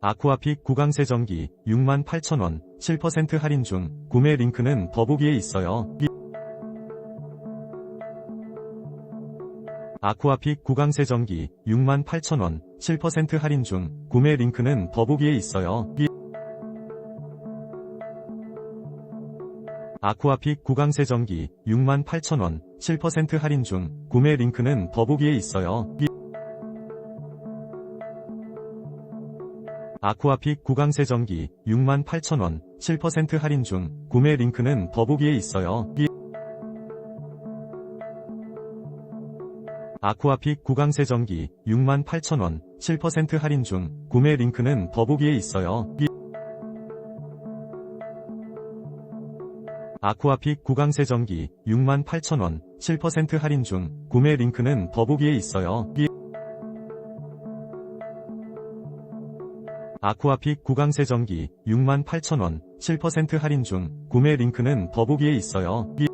아쿠아픽 구강세정기 68,000원 7% 할인 중 구매 링크는 더보기에 있어요. 이- 아쿠아픽 구강세정기 68,000원 7% 할인 중 구매 링크는 더보기에 있어요. 이- 아쿠아픽 구강세정기 68,000원 7% 할인 중 구매 링크는 더보기에 있어요. 아쿠아픽 구강세정기 68,000원 7% 할인 중 구매 링크는 더보기에 있어요. 이- 아쿠아픽 구강세정기 68,000원 7% 할인 중 구매 링크는 더보기에 있어요. 이- 아쿠아픽 구강세정기 68,000원 7% 할인 중 구매 링크는 더보기에 있어요. 아쿠아픽 구강세정기 68,000원 7% 할인 중 구매 링크는 더보기에 있어요. 이-